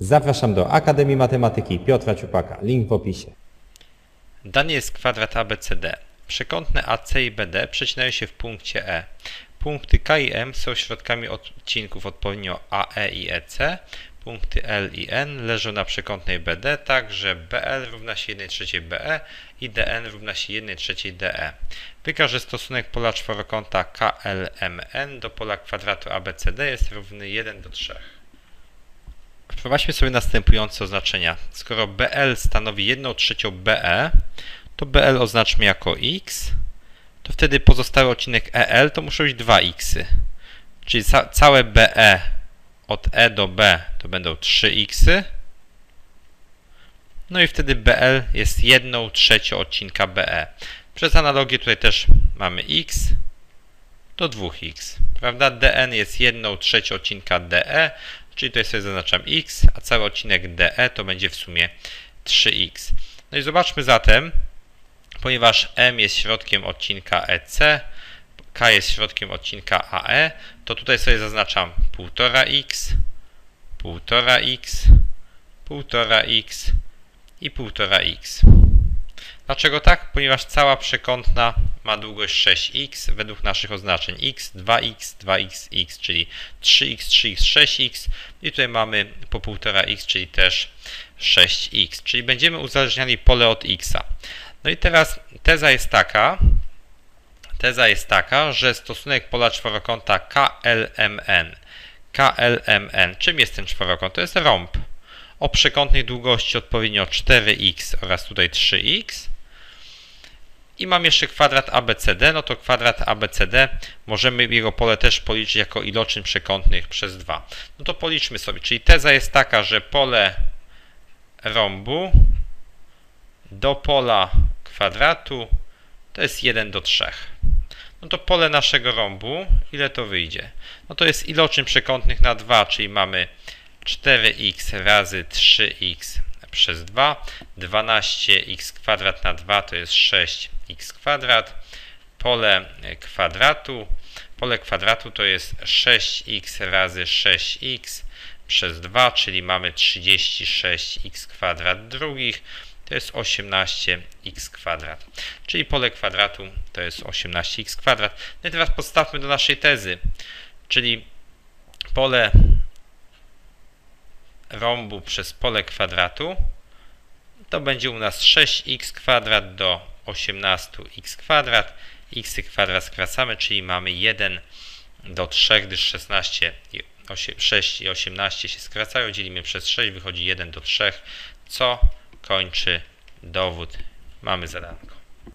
Zapraszam do Akademii Matematyki Piotra Ciupaka. Link w opisie. Dany jest kwadrat ABCD. Przekątne AC i BD przecinają się w punkcie E. Punkty K i M są środkami odcinków odpowiednio AE i EC. Punkty L i N leżą na przekątnej BD, tak że BL równa się 1 trzeciej BE i DN równa się 1 trzeciej DE. Wykaż, że stosunek pola czworokąta KLMN do pola kwadratu ABCD jest równy 1 do 3. Wprowadźmy sobie następujące oznaczenia. Skoro BL stanowi 1 trzecią BE, to BL oznaczmy jako x, to wtedy pozostały odcinek EL to muszą być 2x. Czyli ca całe BE od E do B to będą 3x. No i wtedy BL jest 1 trzecią odcinka BE. Przez analogię tutaj też mamy x do 2x. Prawda? DN jest 1 trzecią odcinka DE, czyli tutaj sobie zaznaczam x, a cały odcinek DE to będzie w sumie 3x. No i zobaczmy zatem, ponieważ M jest środkiem odcinka EC, K jest środkiem odcinka AE, to tutaj sobie zaznaczam 1,5x, 1,5x, 1,5x i 1,5x. Dlaczego tak? Ponieważ cała przekątna ma długość 6x według naszych oznaczeń x, 2x, 2x, x, czyli 3x, 3x, 6x i tutaj mamy po 1,5x, czyli też 6x, czyli będziemy uzależniali pole od xa. No i teraz teza jest taka, teza jest taka, że stosunek pola czworokąta KLMN, KLMN, czym jest ten czworokąt? To jest rąb o przekątnej długości odpowiednio 4x oraz tutaj 3x. I mam jeszcze kwadrat ABCD, no to kwadrat ABCD możemy jego pole też policzyć jako iloczyn przekątnych przez 2. No to policzmy sobie, czyli teza jest taka, że pole rąbu do pola kwadratu to jest 1 do 3. No to pole naszego rąbu, ile to wyjdzie? No to jest iloczyn przekątnych na 2, czyli mamy 4x razy 3x przez 2. 12x kwadrat na 2 to jest 6x kwadrat. Pole kwadratu, pole kwadratu to jest 6x razy 6x przez 2, czyli mamy 36x kwadrat drugich. To jest 18x kwadrat. Czyli pole kwadratu to jest 18x kwadrat. No i teraz podstawmy do naszej tezy. Czyli pole rąbu przez pole kwadratu to będzie u nas 6x kwadrat do 18x kwadrat. x kwadrat skracamy, czyli mamy 1 do 3, gdyż 16 i 8, 6 i 18 się skracają. Dzielimy przez 6, wychodzi 1 do 3, co kończy dowód. Mamy zadanko.